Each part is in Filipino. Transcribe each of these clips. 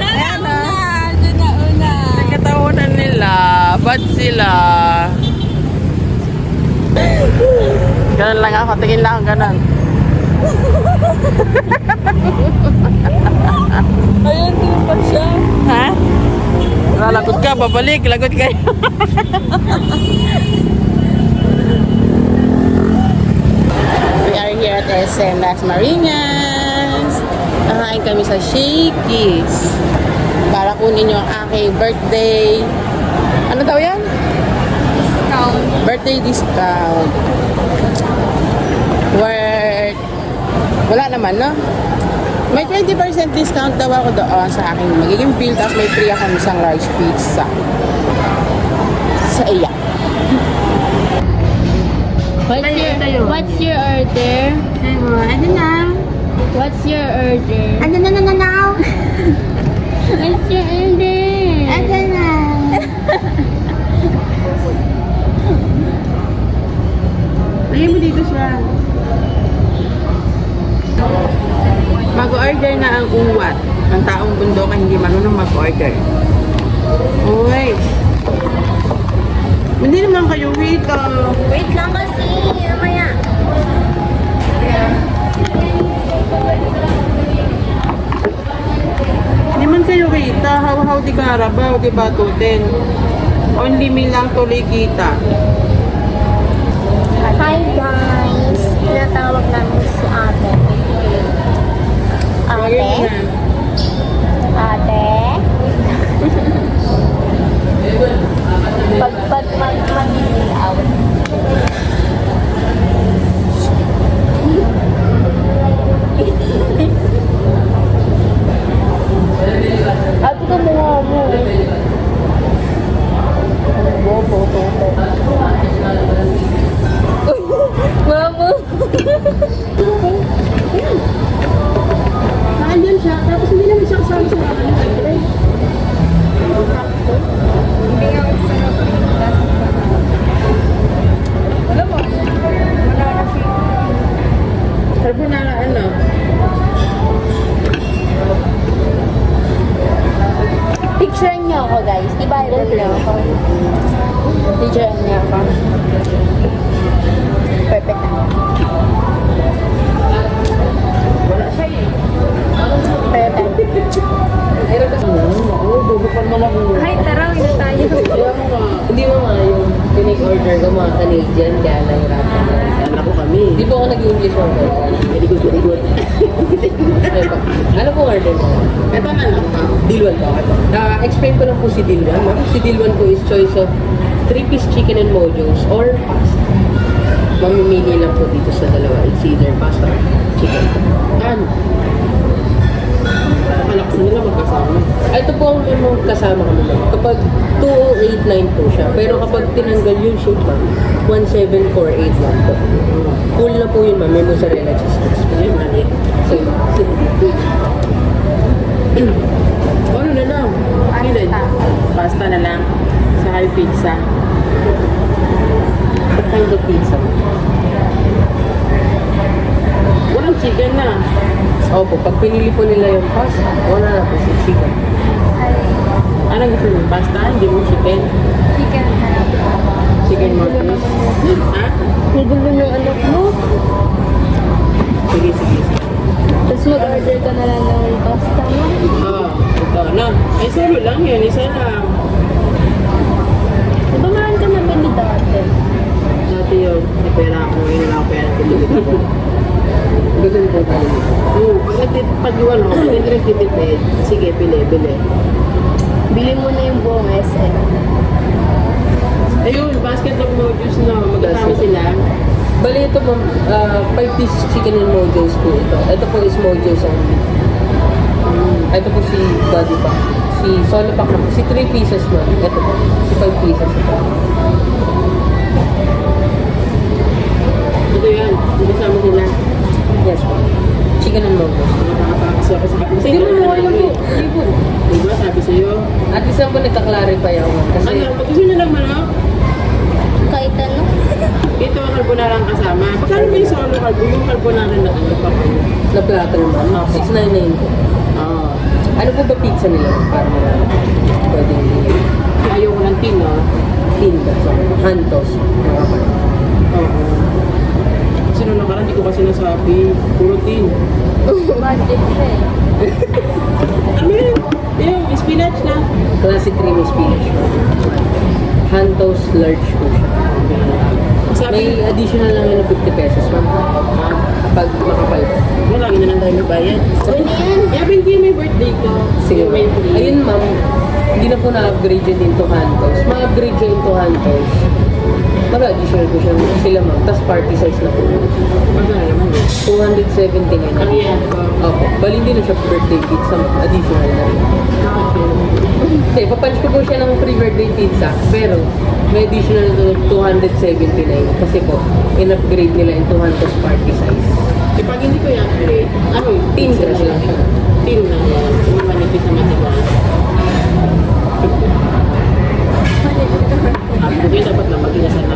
Ayan na. Diyan na una. Nagkatawanan nila. Bad sila. Ganun lang ako. Tingin lang ako ganun. Ayun, din pa siya. Ha? Lalagot ka, babalik. Lagot kayo. We are here at SM Las Marinas. Nakain kami sa Shakey's. Para kunin yung aking birthday. Ano daw yan? Discount. Birthday discount. Worth. Wala naman, no? May 20% discount daw ako doon sa aking magiging bill. Tapos may free ako isang large pizza. Sa iya. What's your, what's your order? Ano na? What's your order? Ano na na na na? What's your order? Ano na? Lagyan mo dito siya. Mag-order na ang uwat. Ang taong bundok ay hindi marunong mag-order. Uy. Hindi naman kayo wait ah. Wait lang kasi. Mamaya. Hindi man kayo kita. How-how di karabaw, di ba tutin? Only me lang tuloy kita. Hi guys. Tinatawag namin Niyo ako guys. Di ba ito lang ako? Picture niyo ako. Perfect na. Ako, lang. Hi, tara, tayo. Kaya mo nga. Hindi mo nga yung pinig-order ko mga Canadian, kaya nahirapan na. Ba ako nag-English order? Very good, very good. ano po order mo? Ito na lang. Dilwan po. Uh, explain ko lang po si Dilwan. No? Si Dilwan po is choice of 3-piece chicken and mojos or pasta. Mamimili lang po dito sa dalawa. It's either pasta or chicken. Ano? Malakas nila magkasama. Ah, Ito po ang yung kasama kami lang. Kapag 2089 po siya. Pero kapag tinanggal yung shape ma'am, 17481 po. Full na po yun ma'am. May mozzarella cheese sticks. Ayun, mali. So, Ano na lang? Pasta. Pasta na lang. Saka yung pizza. what kind of pizza? Walang chicken na. Opo, pag pinili po nila yung pasta, wala na po si chicken. Ano gusto mo? Pasta? Hindi mo chicken? Chicken Chicken more please. Ha? Nagulo ng anak mo. Sige, sige. Tapos mag-order ka na lang ng pasta mo. Ah, ito na. Ay, solo lang yun. Isa lang. Di ba meron ka nabili dati? Dati yun. May pera ako. Yun na lang ako pera. Tulog ako. Ganun po tayo. Oo, pag natit, pag yung nagtitipid, sige, bili, bili. Bili mo na yung buong SM. Ayun, basket of mojos na. Magkasama sila. Bali ito ma'am, 5 piece chicken and mojos po ito. Ito po is mojos only. Ito po si body pack. Si solo pack na po. Si 3 pieces ma'am. Ito po. Si 5 pieces ito. Ito yan. Magkasama sila. Yes po. Chicken and mojos. Nakakapakasya ka sa kapatid. Sige mo mo yun po. Sige po. Diba, sabi sa'yo. At least po nagka-clarify ako. Kasi Ano, pag gusto nyo ng manok, Kahit ano? Ito, carbonara ang kasama. Pagkano ba yung solo carbo? Yung carbonara na ano pa po? Na plato naman. 699 po. Oo. Ano po ba pizza nila? Para mga pwedeng Ayaw ko ng tin, no? tinda. So, hantos. Mga kapatid. Oo. Sino na ka hindi ko kasi nasabi. Puro tin. Budget siya eh. Ano yun? Yung spinach na. Classic creamy spinach po. Hantos large po siya. Sabi, May additional lang yun ng 50 pesos ma'am. Pag makapal mo lagi na lang tayo magbayad. Ano yan? Yeah, hindi may birthday ko. Sige may ma'am. Ayun ma'am, hindi na po na-upgrade yun into Hantos. Ma-upgrade yun into Hantos. Mag-additional po siya sila ma'am. Tapos party size na po. Magkano naman yun? 279 na. Ang yan ko. Opo. Bali hindi na siya birthday pizza ma'am. Additional na rin. Hindi, papunch ko po siya ng free birthday pizza. Pero, may additional to 279. Kasi po, in-upgrade nila into Hantos party size. Eh, pag hindi ko yan, eh, ano yun? Tin crush lang siya. Na yan. Yung manipis na matigas. Ah, hindi dapat lang mag-inasan na lang.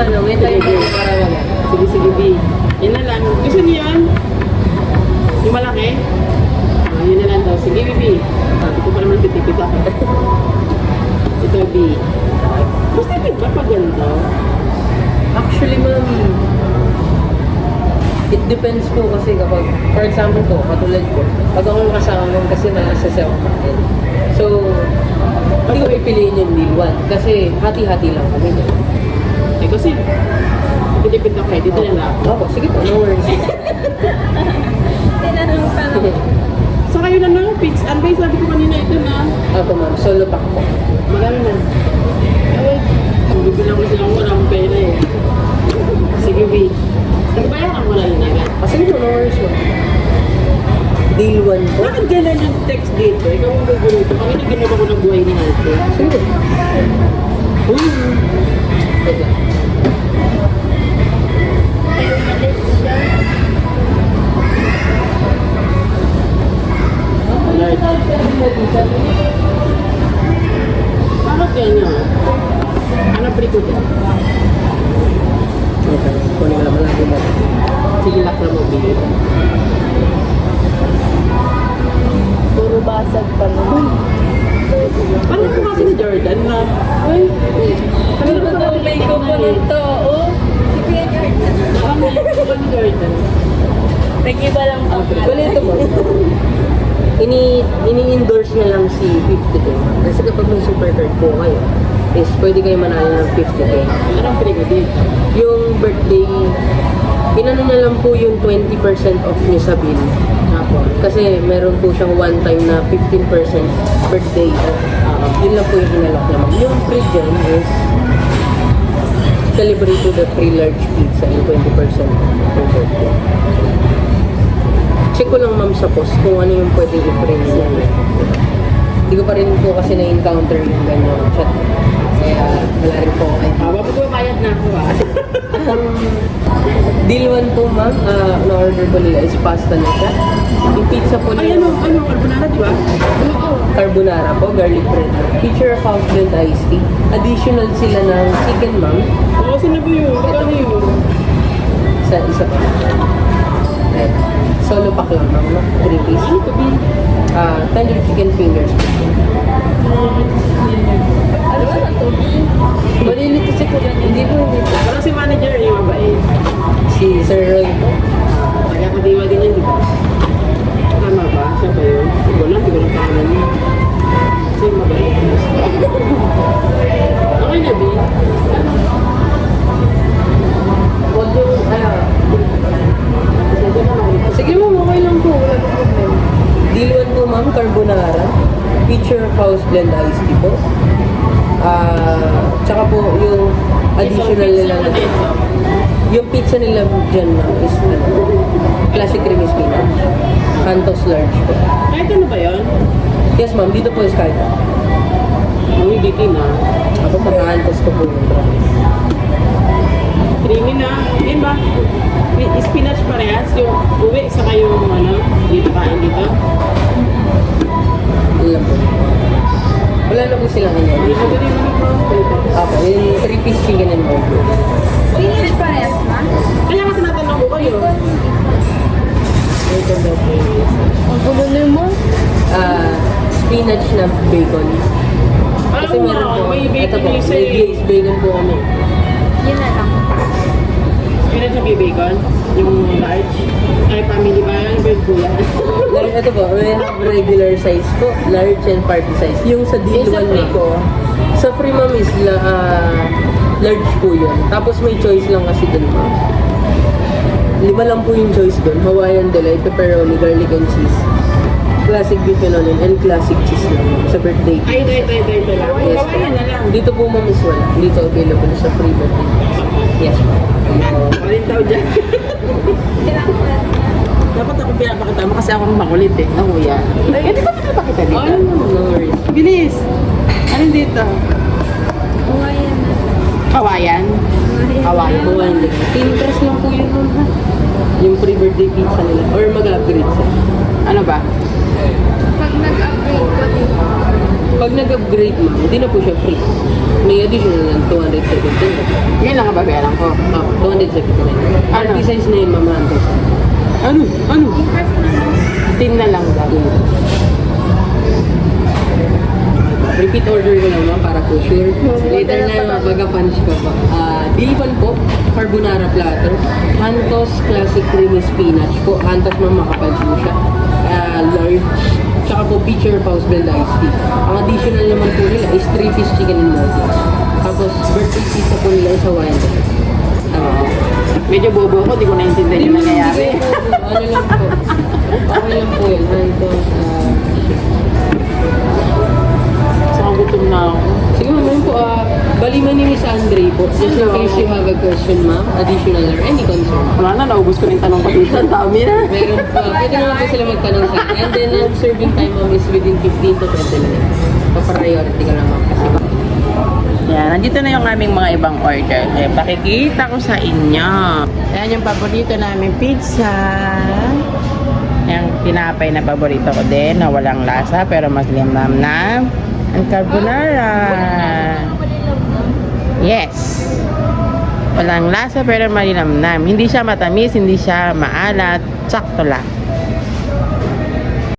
Ano. May time po para wala. Sige, sige, B. Yan na lang. Gusto niyo yan? Yung malaki? Ah, yun na lang daw. Sige, B, B. Sabi ko pa naman titipid ako. Ito, B. Mas tipid ba pag ganito? Actually, ma'am, it depends po kasi kapag, for example po, katulad ko, pag ako yung kasama mo kasi nasa self content. So, hindi ko pipiliin yung deal one kasi hati-hati lang kami. Eh, kasi titipid ako eh. Dito na lang. Opo, sige po, no worries. Tinanong pa lang. Sa kayo na lang, Pix. Ano ba yung sabi ko kanina ito na? Opo ma'am, solo pack po. Magano na? Eh, ang bibilang ko silang wala akong pera eh. Sige, B. Nagbayaran mo na yun agad. Ah, sige po, no worries ma'am. Deal one po. Bakit ganun yung text dito? Ikaw ang gugulo. Kami na ginawa ko ng buhay ni Halte. Sige po. Uy! Ano pre ko dyan? Okay, kunin ko lang malaki mo. Sige, mo, B. Puro basag pa naman. Ano ko kasi ni Jordan na? Ay, ano daw may ko ng tao? Si Kuya Jordan. Ano ko ni Jordan? Nag-iba lang ang Wala ito mo. Ini, ini-endorse niya lang si 50K. Kasi kapag may super card po kayo, is pwede kayo manalo ng 50K. Anong dito? Yung birthday, inano niya lang po yung 20% off niya sa bill. Kasi meron po siyang one time na 15% birthday off. Oo. Yun lang po yung inalok niya. ma'am. Yung free dyan is celebrate to the free large pizza in 20% per birthday. Check ko lang ma'am sa post kung ano yung pwedeng i-frame niya. Hindi ko pa rin po kasi na-encounter yung ganyang chat. Kaya wala rin po ay Ah, mapagbabayad na ako ah. Deal one po ma'am, ah, na-order ko nila is pasta na siya. Yung pizza po Ay, nila, ano, ano, carbonara, di ba? carbonara po, garlic bread. Feature of house blend iced tea. Additional sila ng chicken ma'am. Oo, na ba yun? Ano yun? Sa isa pa. Ayan. Solo pack lang no? Three piece. To, B? Ah, tender chicken fingers. Ano ba na to? Malilit kasi po. Hindi po, hindi po. Parang si manager, house blend iced tea po. Ah, tsaka po yung additional nila na yung pizza nila dyan ma'am is ano, classic creamy spinach. Cantos large po. Kahit ano ba yun? Yes ma'am, dito po is kahit. Uy, dito na. Ako pag-aantos ko po yung promise. Creamy na. Yun ba? Spinach parehas. Na bacon. Kasi Alam mo, meron po, may bacon ito po, yung isa may eh. glazed bacon po kami. Yun na lang. Pinag sa bacon, yung large. Ay, family ba? Kuya? Like, ito po, we have regular size po, large and party size. Yung sa deal Yung sa free ko. Sa free ma'am is la, ah, large po yun. Tapos may choice lang kasi dun ma'am. Lima lang po yung choice dun. Hawaiian delight, pepperoni, garlic and cheese. Classic beef and onion, and classic cheese lang sa birthday. Ay, ito, ito, ito, ito lang. Yes, Yes, na lang. Dito po ma'am is wala. Dito available sa free birthday. Yes ma'am. Alin daw dyan. Dapat ako pinapakita mo kasi ako makulit eh. Ang kuya. Ay, hindi ko pinapakita dito. Oh, no worries. Bilis. Alin dito? Kawayan. Kawayan. Hawaiian delight. Pinterest lang po yun ha. Yung free birthday pizza nila. Or mag-upgrade siya. Ano ba? Pag nag-upgrade ko din. Pag nag-upgrade ma'am, hindi na po siya free. May additional ng 270. Yan lang ang babayaran ko. Ah, 270 na yun. Ano? Party size na yun, ma'am, 100. Ano? Ano? Tin na lang daw. Repeat order ko lang ma'am para po sure. Later na mag-punch ko pa. Ah, Bilpan po, carbonara platter. Hantos classic creamy spinach po. Hantos ma'am makapal po siya. Ah, large. Tsaka po pitcher house blend tea. Ang additional naman po nila is 3 piece chicken and noodles. Tapos birthday pizza po nila is Hawaiian. Tama po. Medyo bobo ko, di ko naintindihan yung nangyayari. Ano lang po. Okay lang po yun. 3 po. Just in case you have a question, ma'am, additional or any concern. Wala na, naubos ko na yung tanong ko dito. Ang dami na. Meron pa. Pwede naman po sila magtanong sa akin. And then, ang serving time, ma'am, is within 15 to 20 minutes. Pa-priority ka lang, ma'am. Kasi yan, nandito na yung aming mga ibang order. Okay, pakikita ko sa inyo. Ayan yung paborito namin pizza. Yung tinapay na paborito ko din na walang lasa pero mas limlam na ang carbonara. Yes. Walang lasa pero malinamnam. Hindi siya matamis, hindi siya maalat. Sakto lang.